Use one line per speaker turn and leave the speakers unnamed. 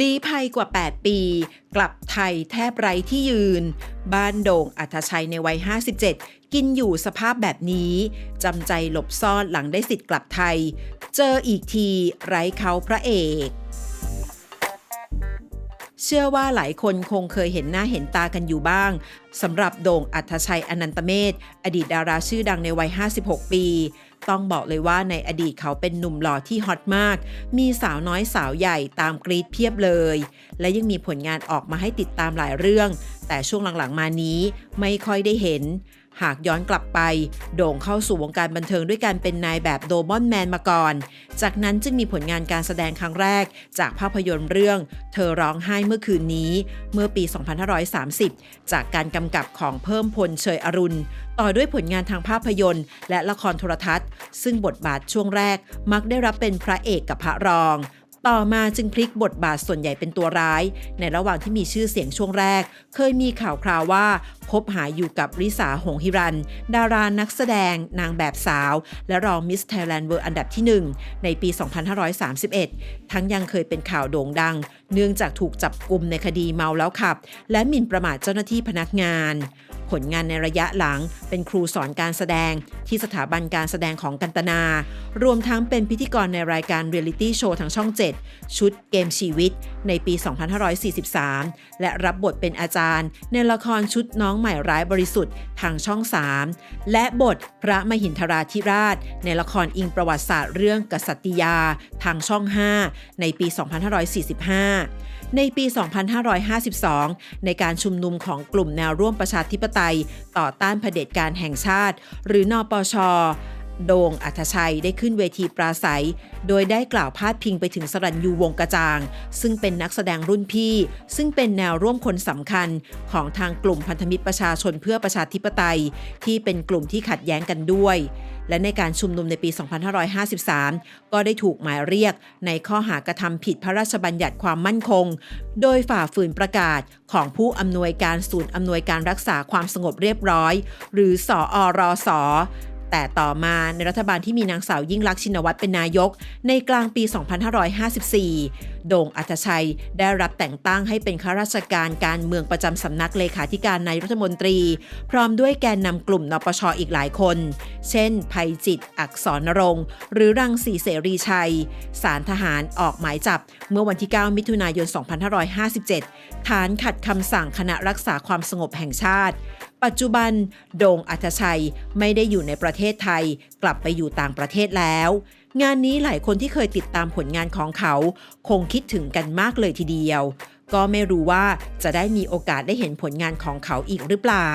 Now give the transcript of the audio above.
ลี้ภัยกว่า 8 ปี กลับไทยแทบไร้ที่ยืน บ้านโด่งอัธชัยในวัย 57 กินอยู่สภาพแบบนี้จำใจหลบซ่อนหลังได้สิทธิ์กลับไทย เจออีกทีไร้เขาพระเอก เชื่อว่าหลายคนคงเคยเห็นหน้าเห็นตากันอยู่บ้างสำหรับโด่งอัธชัยอนันตเมธอดีตดาราชื่อดังในวัย 56 ปี ต้องบอกเลยว่าในอดีตเขาเป็นหนุ่มหล่อที่ฮอตมาก มีสาวน้อยสาวใหญ่ตามกรีดเพียบเลย และยังมีผลงานออกมาให้ติดตามหลายเรื่อง แต่ช่วงหลังๆมานี้ไม่ค่อยได้เห็น หากย้อนกลับไป โด่งเข้าสู่วงการบันเทิงด้วยการเป็นนายแบบโดมอนแมนมาก่อน จากนั้นจึงมีผลงานการแสดงครั้งแรก จากภาพยนตร์เรื่อง เธอร้องไห้เมื่อคืนนี้ เมื่อปี 2530 จากการกำกับของเพิ่มพลเชยอรุณ ต่อด้วยผลงานทางภาพยนตร์ และละครโทรทัศน์ ซึ่งบทบาทช่วงแรกมักได้รับเป็นพระเอกกับพระรอง ต่อมาจึงพลิกบทบาทส่วนใหญ่เป็นตัวร้าย ในระหว่างที่มีชื่อเสียงช่วงแรก เคยมีข่าวคราวว่าคบหาอยู่กับริสาหงหิรัน ดารานักแสดง นางแบบสาว และรองมิสไทยแลนด์เวอร์อันดับที่ 1 ในปี 2531 ทั้งยังเคยเป็นข่าวโด่งดัง เนื่องจากถูกจับกลุ่มในคดีเมาแล้วขับ และหมิ่นประมาทเจ้าหน้าที่พนักงาน ลงานในระยะหลัง เป็นครูสอนการแสดงที่สถาบันการแสดงของกันตนา รวมทั้งเป็นพิธีกรในรายการเรียลิตี้โชว์ทางช่อง 7 ชุดเกมชีวิต ในปี 2543 และรับบทเป็นอาจารย์ ในละครชุดน้องใหม่ร้ายบริสุทธิ์ทางช่อง 3 และบทพระมหินทราธิราช ในละครอิงประวัติศาสตร์เรื่องกษัตริยา ทางช่อง 5 ในปี 2545 ในปี 2552 ในการชุมนุมของกลุ่มแนวร่วมประชาธิปไตยต่อต้านเผด็จการแห่งชาติ หรือนอปชโดงอัธชัยได้ขึ้นเวทีปราศัย โดยได้กล่าวพาดพิงไปถึงสรัญยูวงกระจาง ซึ่งเป็นนักแสดงรุ่นพี่ ซึ่งเป็นแนวร่วมคนสำคัญของทางกลุ่มพันธมิตรประชาชนเพื่อประชาธิปไตย ที่เป็นกลุ่มที่ขัดแย้งกันด้วย และในการชุมนุมในปี 2553 ก็ได้ถูกหมายเรียกในข้อหากระทำผิดพระราชบัญญัติความมั่นคง โดยฝ่าฝืนประกาศของผู้อำนวยการศูนย์อำนวยการรักษาความสงบเรียบร้อย หรือสอรส แต่ต่อมาในรัฐบาลที่มีนางสาวยิ่งลักษณ์ชินวัตรเป็นนายก ในกลางปี 2554 โด่งอัธชัยได้รับแต่งตั้งให้เป็นข้าราชการการเมืองประจำสำนักเลขาธิการนายรัฐมนตรี พร้อมด้วยแกนนำกลุ่มนปชอีกหลายคน เช่น ภัยจิต อักษรนรงค์หรือรังสีเสรีชัย สารทหารออกหมายจับเมื่อวันที่ 9 มิถุนายน 2557 ฐานขัดคำสั่งคณะรักษาความสงบแห่งชาติ ปัจจุบันโด่งอัธชัยไม่ได้อยู่ในประเทศไทย กลับไปอยู่ต่างประเทศแล้ว งานนี้หลายคนที่เคยติดตามผลงานของเขา คงคิดถึงกันมากเลยทีเดียว ก็ไม่รู้ว่าจะได้มีโอกาสได้เห็นผลงานของเขาอีกหรือเปล่า